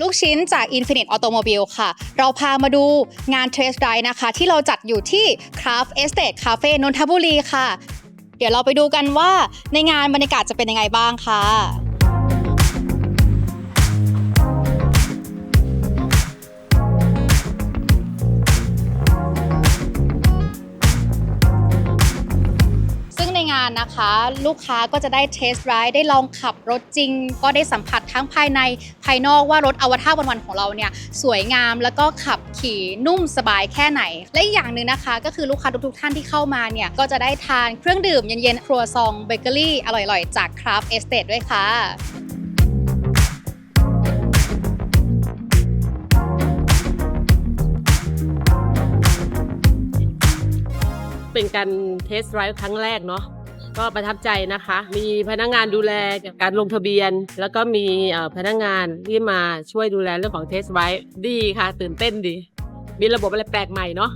ลูกชิ้นจาก Infinite Automobile ค่ะ เราพามาดูงานเทรสไดนะคะ ที่เราจัดอยู่ที่ Craft Estate Cafe นนทบุรีค่ะ เดี๋ยวเราไปดูกันว่าในงานบรรยากาศจะเป็นยังไงบ้างค่ะานนะคะ ลูกค้าก็จะได้เทสต์ไรด์ได้ลองขับรถจริง ก็ได้สัมผัสทั้งภายในภายนอกว่ารถอวตารวันๆของเราเนี่ยสวยงามแล้วก็ขับขี่นุ่มสบายแค่ไหน และอีกอย่างหนึ่งนะคะ ก็คือลูกค้าทุกๆท่านที่เข้ามาเนี่ยก็จะได้ทานเครื่องดื่มเย็นๆครัวซองเบเกอรี่อร่อยๆ จาก Craft Estate ด้วยค่ะเป็นการเทสไ i ร์ครั้งแรกเนาะ ก็ประทับใจนะคะ มีพนักงานดูแลการลงทะเบียน แล้วก็มีพนักงานที่มาช่วยดูแลเรื่องของเทสไวท์ดีค่ะ ตื่นเต้นดี มีระบบอะไรแปลกใหม่เนาะ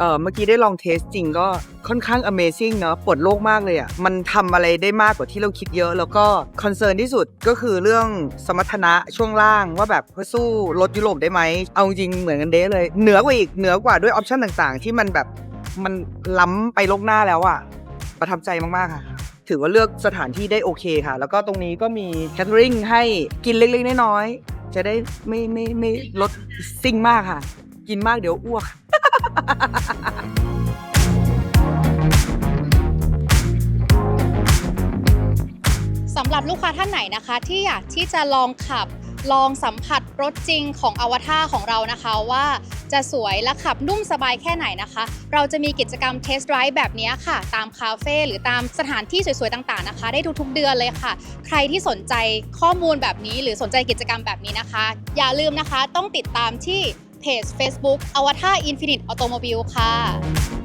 เออเมื่อกี้ได้ลองเทสจริงก็ค่อนข้าง Amazing เนอะปวดโลกมากเลยอะ่ะ มันทำอะไรได้มากกว่าที่เราคิดเยอะ แล้วก็คอนเซิร์นที่สุดก็คือเรื่องสมรรถนะช่วงล่างว่าแบบเพื่อสู้รถยุโรปได้ไหม เอาจริงเหมือนกันเด้เลย เหนือกว่าอีกเหนือกว่าด้วยออปชันต่างๆ ที่มันแบบมันล้ำไปโลกหน้าแล้วอะ่ะ ประทับใจมากๆค่ะ ถือว่าเลือกสถานที่ได้โอเคค่ะ แล้วก็ตรงนี้ก็มีแคทเทอริงให้กินเล็กๆน้อยๆจะได้ไม่ไม่ไม่ลดซิ่งมากค่ะ กินมากเดี๋ยวอ้วก สำหรับลูกค้าท่านไหนนะคะ ที่อยากที่จะลองขับลองสัมผัสรถจริงของอวตารของเรานะคะว่าจะสวยและขับนุ่มสบายแค่ไหนนะคะ เราจะมีกิจกรรมเทสต์ไ i ร์แบบนี้ค่ะ ตามคาเฟ่หรือตามสถานที่สวยๆ ต่างๆนะคะ ได้ทุกๆเดือนเลยค่ะ ใครที่สนใจข้อมูลแบบนี้ หรือสนใจกิจกรรมแบบนี้นะคะ อย่าลืมนะคะต้องติดตามที่ เพจ Facebook อวตารอินฟินิตออโตโมบิลค่ะ